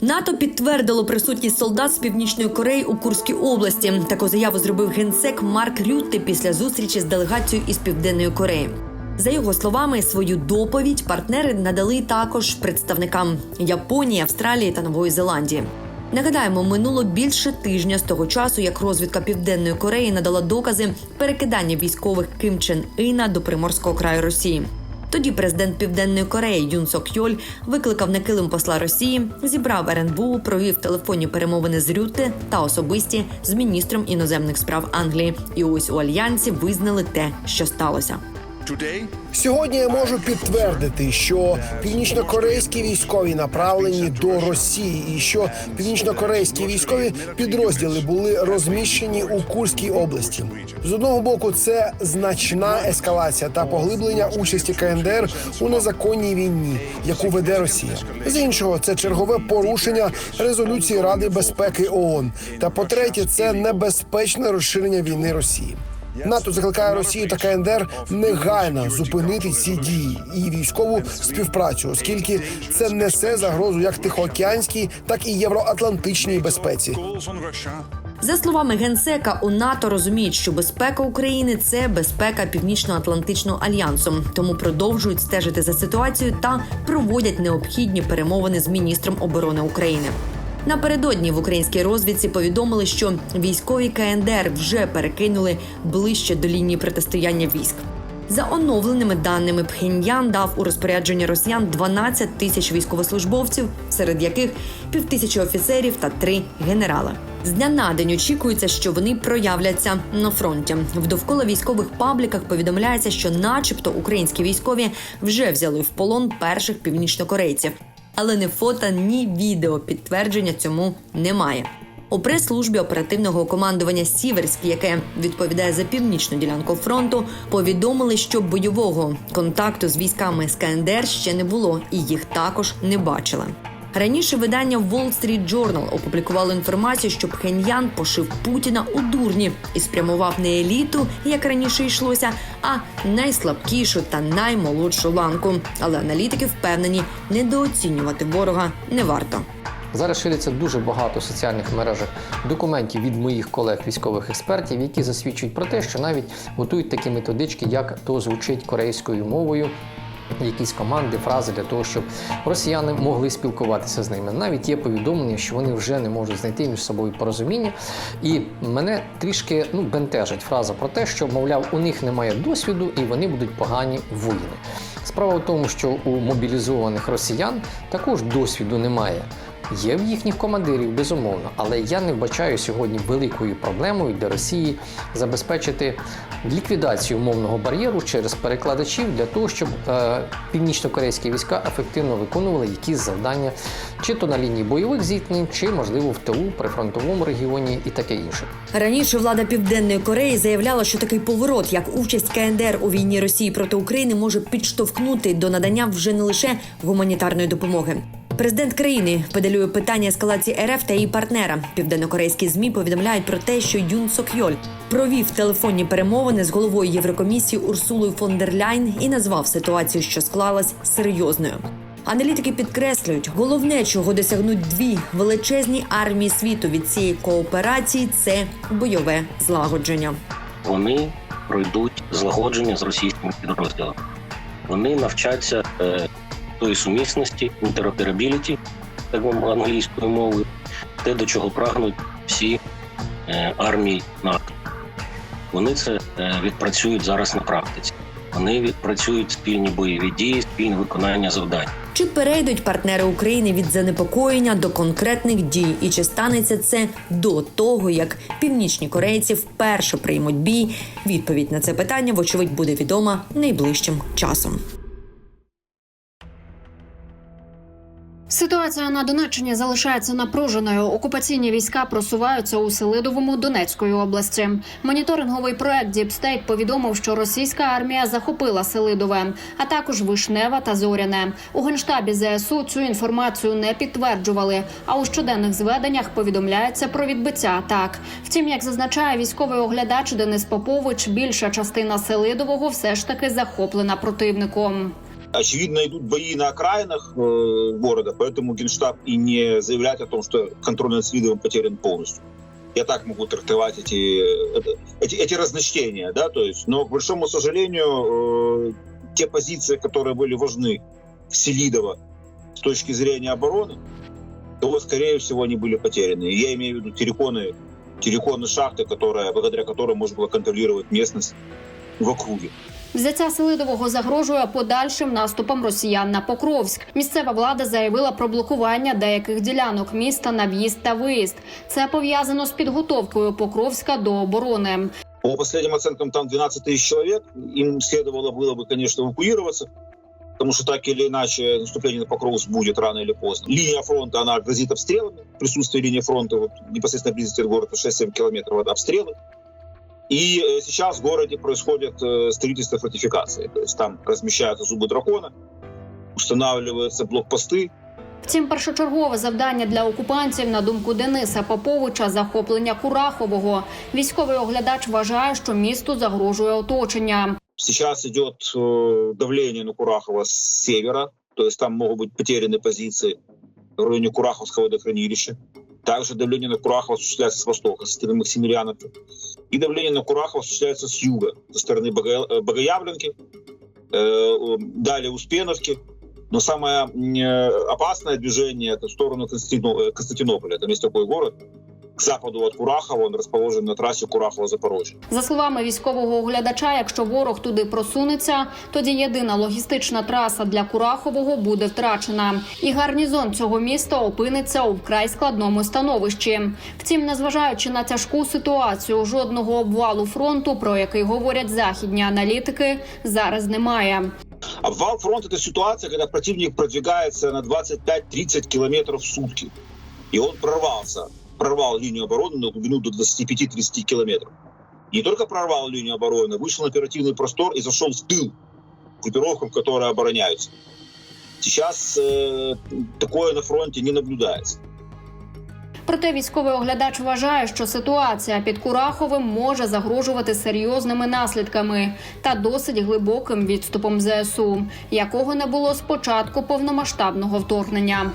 НАТО підтвердило присутність солдат з північної Кореї у Курській області. Таку заяву зробив генсек Марк Рютте після зустрічі з делегацією із Південної Кореї. За його словами, свою доповідь партнери надали також представникам Японії, Австралії та Нової Зеландії. Нагадаємо, минуло більше тижня з того часу, як розвідка Південної Кореї надала докази перекидання військових Ким Чен Іна до Приморського краю Росії. Тоді президент Південної Кореї Юн Сок Йоль викликав на килим посла Росії, зібрав РНБУ, провів телефонні перемовини з Рюте та особисті з міністром іноземних справ Англії. І ось у альянсі визнали те, що сталося. Сьогодні я можу підтвердити, що північнокорейські військові направлені до Росії, і що північнокорейські військові підрозділи були розміщені у Курській області. З одного боку, це значна ескалація та поглиблення участі КНДР у незаконній війні, яку веде Росія. З іншого, це чергове порушення резолюції Ради безпеки ООН. Та по третє, це небезпечне розширення війни Росії. НАТО закликає Росію та КНДР негайно зупинити ці дії і військову співпрацю, оскільки це несе загрозу як тихоокеанській, так і євроатлантичній безпеці. За словами генсека, у НАТО розуміють, що безпека України це безпека Північно-Атлантичного альянсу, тому продовжують стежити за ситуацією та проводять необхідні перемовини з міністром оборони України. Напередодні в українській розвідці повідомили, що військові КНДР вже перекинули ближче до лінії протистояння військ. За оновленими даними, Пхеньян дав у розпорядження росіян 12 тисяч військовослужбовців, серед яких півтисячі офіцерів та три генерали. З дня на день очікується, що вони проявляться на фронті. В довкола військових пабліках повідомляється, що, начебто, українські військові вже взяли в полон перших північнокорейців, але ні фото, ні відео підтвердження цьому немає. У прес-службі оперативного командування Сіверськ, яке відповідає за північну ділянку фронту, повідомили, що бойового контакту з військами з КНДР ще не було, і їх також не бачили. Раніше видання Wall Street Journal опублікувало інформацію, що Пхеньян пошив Путіна у дурні і спрямував не еліту, як раніше йшлося, а найслабкішу та наймолодшу ланку. Але аналітики впевнені, недооцінювати ворога не варто. Зараз шириться дуже багато соціальних мережах документів від моїх колег військових експертів, які засвідчують про те, що навіть готують такі методички, як то звучить корейською мовою. Якісь команди, фрази для того, щоб росіяни могли спілкуватися з ними. Навіть є повідомлення, що вони вже не можуть знайти між собою порозуміння. І мене трішки ну, бентежить фраза про те, що, мовляв, у них немає досвіду і вони будуть погані воїни. Справа в тому, що у мобілізованих росіян також досвіду немає. Є в їхніх командирів, безумовно, але я не вбачаю сьогодні великою проблемою для Росії забезпечити ліквідацію мовного бар'єру через перекладачів для того, щоб е, північно-корейські війська ефективно виконували якісь завдання, чи то на лінії бойових зіткнень, чи можливо в ТУ, при фронтовому регіоні і таке інше. Раніше влада Південної Кореї заявляла, що такий поворот, як участь КНДР у війні Росії проти України, може підштовхнути до надання вже не лише гуманітарної допомоги. Президент країни педалює питання ескалації РФ та її партнера. Південнокорейські змі повідомляють про те, що Юн Сок Йоль провів телефонні перемовини з головою Єврокомісії Урсулою фон дер Ляйн і назвав ситуацію, що склалась серйозною. Аналітики підкреслюють, головне, чого досягнуть дві величезні армії світу від цієї кооперації, це бойове злагодження. вони пройдуть злагодження з російськими підрозділами. Вони навчаться е, тої сумісності, інтероперабіліті, так англійською мовою, те, до чого прагнуть всі е, армії НАТО. Вони це е, відпрацюють зараз на практиці. Вони відпрацюють спільні бойові дії, спільне виконання завдань. Чи перейдуть партнери України від занепокоєння до конкретних дій, і чи станеться це до того, як північні корейці вперше приймуть бій? Відповідь на це питання, вочевидь, буде відома найближчим часом. Ситуація на Донеччині залишається напруженою. Окупаційні війська просуваються у Селидовому Донецької області. Моніторинговий проект Діпстейт повідомив, що російська армія захопила Селидове, а також Вишнева та Зоряне. У генштабі ЗСУ цю інформацію не підтверджували. А у щоденних зведеннях повідомляється про відбиття атак. Втім, як зазначає військовий оглядач Денис Попович, більша частина Селидового все ж таки захоплена противником. Очевидно, идут бои на окраинах э, города, поэтому Генштаб и не заявляет о том, что контроль над Свидовым потерян полностью. Я так могу трактовать эти, эти, эти разночтения, да, то есть, но, к большому сожалению, э, те позиции, которые были важны Селидова с точки зрения обороны, то, скорее всего, они были потеряны. Я имею в виду терриконы, терриконы шахты, которая, благодаря которой можно было контролировать местность в округе. Взяття Селидового загрожує подальшим наступом росіян на Покровськ. Місцева влада заявила про блокування деяких ділянок міста на в'їзд та виїзд. Це пов'язано з підготовкою Покровська до оборони. По последним оценкам, там 12 тысяч человек. Им следовало было бы, конечно, эвакуироваться, потому что так или иначе наступление на Покровск будет рано или поздно. Линия фронта, она грозит обстрелами. Присутствие линии фронта вот, непосредственно близости от города 6-7 километров от обстрелы. И э, сейчас в городе происходит э, строительство фортификации. То есть там размещаются зубы дракона, устанавливаются блокпосты, Втім, першочергове завдання для окупантів, на думку Дениса Поповича, захоплення Курахового. Військовий оглядач вважає, що місту загрожує оточення. Сейчас идет э, давление на Курахово с севера, то есть там могут быть потеряны позиции в районе Кураховского водохранилища. Также давление на Курахово осуществляется с востока, со стороны Максимилиановки. И давление на Курахово осуществляется с юга, со стороны э, Богоявленки, э, далее Успеновки. Но самое э, опасное движение это в сторону Константино- Константинополя. Там есть такой город к западу от Курахова, он расположен на трассе Курахова-Запорожье. За словами військового оглядача, якщо ворог туди просунеться, тоді єдина логістична траса для Курахового буде втрачена, і гарнізон цього міста опиниться у вкрай складному становищі. Втім, незважаючи на тяжку ситуацію, жодного обвалу фронту, про який говорять західні аналітики, зараз немає. Обвал фронта – это ситуация, когда противник продвигается на 25-30 километров в сутки. И он прорвался, прорвал линию обороны на глубину до 25-30 километров. Не только прорвал линию обороны, вышел на оперативный простор и зашел в тыл группировкам, которые обороняются. Сейчас э, такое на фронте не наблюдается. Проте військовий оглядач вважає, що ситуація під Кураховим може загрожувати серйозними наслідками та досить глибоким відступом ЗСУ, якого не було з початку повномасштабного вторгнення.